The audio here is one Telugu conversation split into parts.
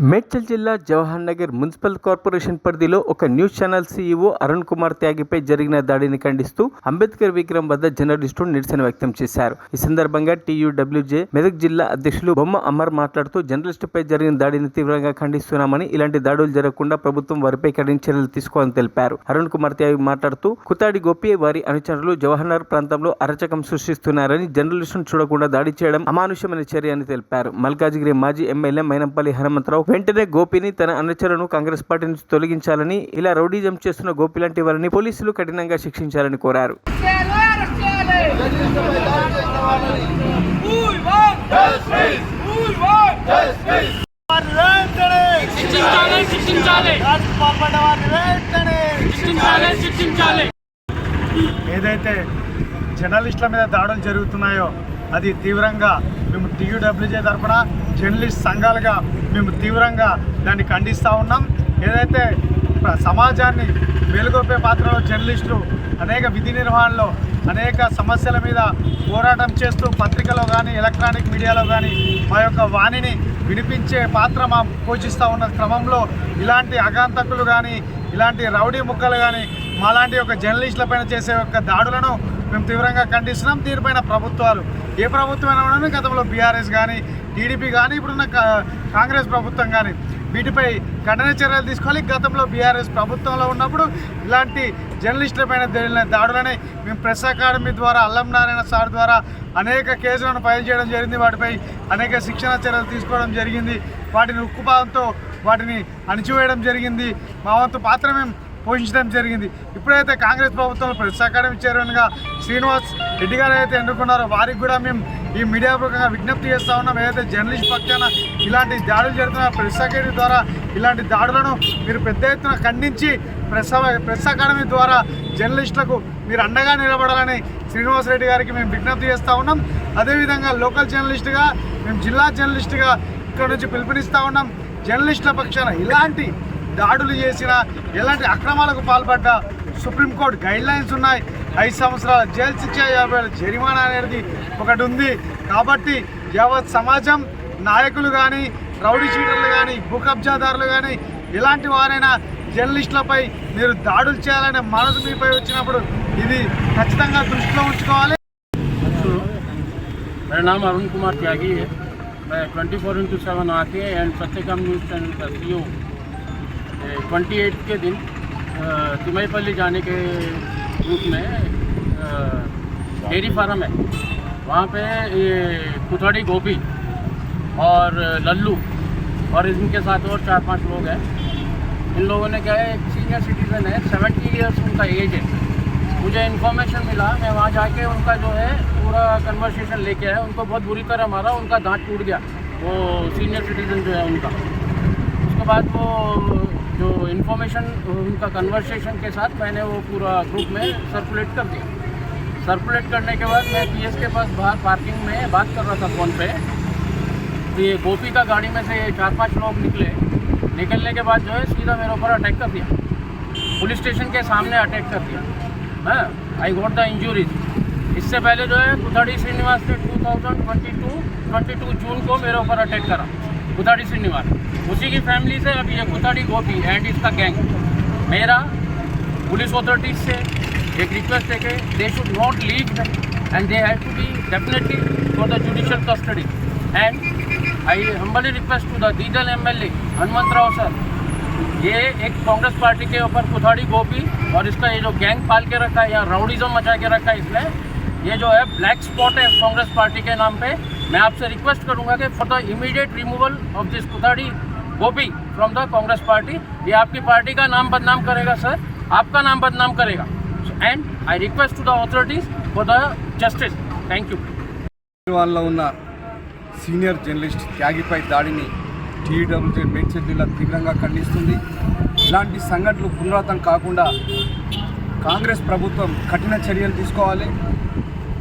మేడ్చల్ జిల్లా జవహర్ నగర్ మున్సిపల్ కార్పొరేషన్ పరిధిలో ఒక news channel CEO Arun Kumar త్యాగిపై జరిగిన దాడిని ఖండిస్తూ అంబేద్కర్ విగ్రహం వద్ద జర్నలిస్టులు నిరసన వ్యక్తం చేశారు. ఈ సందర్భంగా టీయూడబ్ల్యూజే మెదక్ జిల్లా అధ్యక్షులు బొమ్మ అమర్ మాట్లాడుతూ జర్నలిస్టుపై జరిగిన దాడిని తీవ్రంగా ఖండిస్తున్నామని ఇలాంటి దాడులు జరగకుండా ప్రభుత్వం వారిపై కఠిన చర్యలు తీసుకోవాలని తెలిపారు అరుణ్ కుమార్ త్యాగి మాట్లాడుతూ కుతాడి గోపి వారి అనుచరులు జవహర్ నగర్ ప్రాంతంలో అరచకం సృష్టిస్తున్నారని జర్నలిస్టును చూడకుండా దాడి చేయడం అమానుషమైన చర్య అని తెలిపారు. మల్కాజిగిరి మాజీ ఎమ్మెల్యే మైనంపల్లి హనుమంతరావు వెంటనే గోపిని తన అనుచరులను కాంగ్రెస్ పార్టీ నుంచి తొలగించాలని ఇలా రౌడీజం చేస్తున్న గోపి లాంటి వారిని పోలీసులు కఠినంగా శిక్షించాలని కోరారు. ఏదైతే జర్నలిస్టుల మీద దాడులు జరుగుతున్నాయో అది తీవ్రంగా మేము టీయూడబ్ల్యూజే తరఫున జర్నలిస్ట్ సంఘాలుగా మేము తీవ్రంగా దాన్ని ఖండిస్తూ ఉన్నాం. ఏదైతే సమాజాన్ని వెలుగొప్పే పాత్రలో జర్నలిస్టులు అనేక విధి నిర్వహణలో అనేక సమస్యల మీద పోరాటం చేస్తూ పత్రికలో కానీ ఎలక్ట్రానిక్ మీడియాలో కానీ మా యొక్క వాణిని వినిపించే పాత్ర మా పోషిస్తూ ఉన్న క్రమంలో ఇలాంటి అగాంతకులు కానీ ఇలాంటి రౌడీ ముక్కలు కానీ మాలాంటి ఒక జర్నలిస్టులపైన చేసే యొక్క దాడులను మేము తీవ్రంగా ఖండిస్తున్నాం. దీనిపైన ప్రభుత్వాలు ఏ ప్రభుత్వమైనా ఉండని గతంలో బీఆర్ఎస్ కానీ టీడీపీ కానీ ఇప్పుడున్న కా- కాంగ్రెస్ ప్రభుత్వం కానీ వీటిపై కఠిన చర్యలు తీసుకోవాలి. గతంలో బీఆర్ఎస్ ప్రభుత్వంలో ఉన్నప్పుడు ఇలాంటి జర్నలిస్టులపైన దాడులని మేము ప్రెస్ అకాడమీ ద్వారా అల్లం నారాయణ సార్ ద్వారా అనేక కేసులను ఫైల్ చేయడం జరిగింది. వాటిపై అనేక శిక్షణ చర్యలు తీసుకోవడం జరిగింది. వాటిని ఉక్కుపాదంతో వాటిని అణిచివేయడం జరిగింది. మా వంతు పాత్ర మేము పోషించడం జరిగింది. ఇప్పుడైతే కాంగ్రెస్ ప్రభుత్వంలో ప్రెస్ అకాడమీ చైర్మన్గా శ్రీనివాస్ రెడ్డి గారు అయితే ఎన్నుకున్నారో వారికి కూడా మేము ఈ మీడియా పూర్వకంగా విజ్ఞప్తి చేస్తూ ఉన్నాం. ఏదైతే జర్నలిస్ట్ పక్షాన ఇలాంటి దాడులు జరుగుతున్న ప్రెస్ అకాడమీ ద్వారా ఇలాంటి దాడులను మీరు పెద్ద ఎత్తున ఖండించి ప్రెస్ ప్రెస్ అకాడమీ ద్వారా జర్నలిస్టులకు మీరు అండగా నిలబడాలని శ్రీనివాస్ రెడ్డి గారికి మేము విజ్ఞప్తి చేస్తూ ఉన్నాం. అదేవిధంగా లోకల్ జర్నలిస్టుగా మేము జిల్లా జర్నలిస్టుగా ఇక్కడ నుంచి పిలుపునిస్తూ ఉన్నాం. జర్నలిస్టుల పక్షాన ఇలాంటి దాడులు చేసిన ఎలాంటి అక్రమాలకు పాల్పడ్డ సుప్రీంకోర్టు గైడ్ లైన్స్ ఉన్నాయి ఐదు సంవత్సరాల జైలు శిక్ష యాభై వేల జరిమానా అనేది ఒకటి ఉంది కాబట్టి యావత్ సమాజం నాయకులు కానీ రౌడీ షీటర్లు కానీ భూ కబ్జాదారులు కానీ ఎలాంటి వారైనా జర్నలిస్టులపై మీరు దాడులు చేయాలనే మనసు మీపై వచ్చినప్పుడు ఇది ఖచ్చితంగా దృష్టిలో ఉంచుకోవాలి मेरा नाम अरुण कुमार त्यागी है मैं ट्वेंटी फोर इंटू सेवन आके एंड सत्यकाम न्यूज़ चैनल का सी ओ twenty eight के दिन तिमईपल्ली जाने के रूप में डेयरी फार्म है। वहाँ पे ये कुथड़ी गोभी और लल्लू और इनके साथ और चार पाँच लोग हैं। इन लोगों ने क्या है, एक सीनियर सिटीज़न है सेवेंटी ईयर्स उनका एज है। मुझे इन्फॉर्मेशन मिला, मैं वहाँ जाके उनका जो है, पूरा कन्वर्सेशन लेके आया। उनको बहुत बुरी तरह मारा, उनका दांत टूट गया। वो सीनियर सिटीज़न जो है उनका। उसके बाद वो जो इन्फॉर्मेशन उनका कन्वर्सेशन के साथ मैंने वो पूरा ग्रुप में सर्कुलेट कर दिया। सर्कुलेट करने के बाद मैं पीएस के पास बाहर पार्किंग में बात कर रहा था फ़ोन पे। तो ये गोपी का गाड़ी में से चार पाँच लोग निकले। निकलने के बाद जो है सीधा मेरे ऊपर अटैक कर दिया। पुलिस स्टेशन के सामने अटैक कर दिया। हाँ आई गॉट द इंजूरीज इससे पहले जो है कुथाड़ी श्रीनिवास ने 2022 22 जून को मेरे ऊपर अटैक करा। कुथाड़ी श्रीनिवास। उसी की फैमिली से अब ये कुथाड़ी गोपी एंड इसका गैंग मेरा पुलिस अथॉरिटीज से एक रिक्वेस्ट है कि they should not leave and they have to be definitely for the judicial custody and I humbly request to the दीदल M L A Hanumanth Rao sir ये एक कांग्रेस पार्टी के ऊपर कुथाड़ी गोपी और इसका ये जो गैंग पाल के रखा है या राउडिज्म मचा के रखा है इसने ये जो है ब्लैक स्पॉट है कांग्रेस पार्टी के नाम पे। मैं आपसे रिक्वेस्ट करूँगा कि for the immediate removal of this Kuthadi Gopi from the Congress party ये आपकी पार्टी का नाम बदनाम करेगा सर आपका नाम बदनाम करेगा and I request to the authorities for the justice thank you వాళ్ళలో ఉన్న సీనియర్ జర్నలిస్ట్ త్యాగిపై దాడిని టీడబ్ల్యూజే మేడ్చల్ జిల్లా తీవ్రంగా ఖండిస్తుంది ఇలాంటి సంఘటనలు పునరావృతం కాకుండా కాంగ్రెస్ ప్రభుత్వం కఠిన చర్యలు తీసుకోవాలి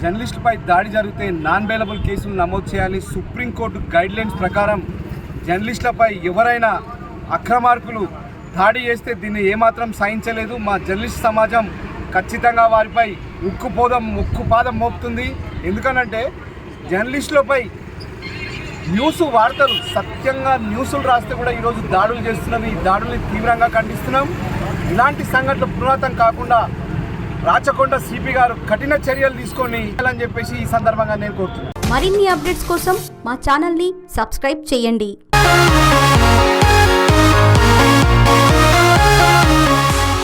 జర్నలిస్టులపై దాడి జరిగితే నాన్ బెయిలబుల్ కేసులు నమోదు చేయాలి సుప్రీంకోర్టు గైడ్లైన్స్ ప్రకారం జర్నలిస్టులపై ఎవరైనా అక్రమార్కులు దాడి చేస్తే దీన్ని ఏమాత్రం సహించలేదు. మా జర్నలిస్ట్ సమాజం ఖచ్చితంగా వారిపై ఉక్కుపోదం ఉక్కుపాదం మోపుతుంది. ఎందుకనంటే జర్నలిస్టులపై న్యూస్ వార్తలు సత్యంగా న్యూస్లు రాస్తే కూడా ఈరోజు దాడులు చేస్తున్నవి ఈ దాడుల్ని తీవ్రంగా ఖండిస్తున్నాం. ఇలాంటి సంఘటనలు పునరాతం కాకుండా రాచకొండ సిపి గారు కఠిన చర్యలు తీసుకొని అని చెప్పేసి ఈ సందర్భంగా నేను కోరుతున్నాను. మరిన్ని అప్డేట్స్ కోసం మా ఛానల్ని సబ్స్క్రైబ్ చేయండి.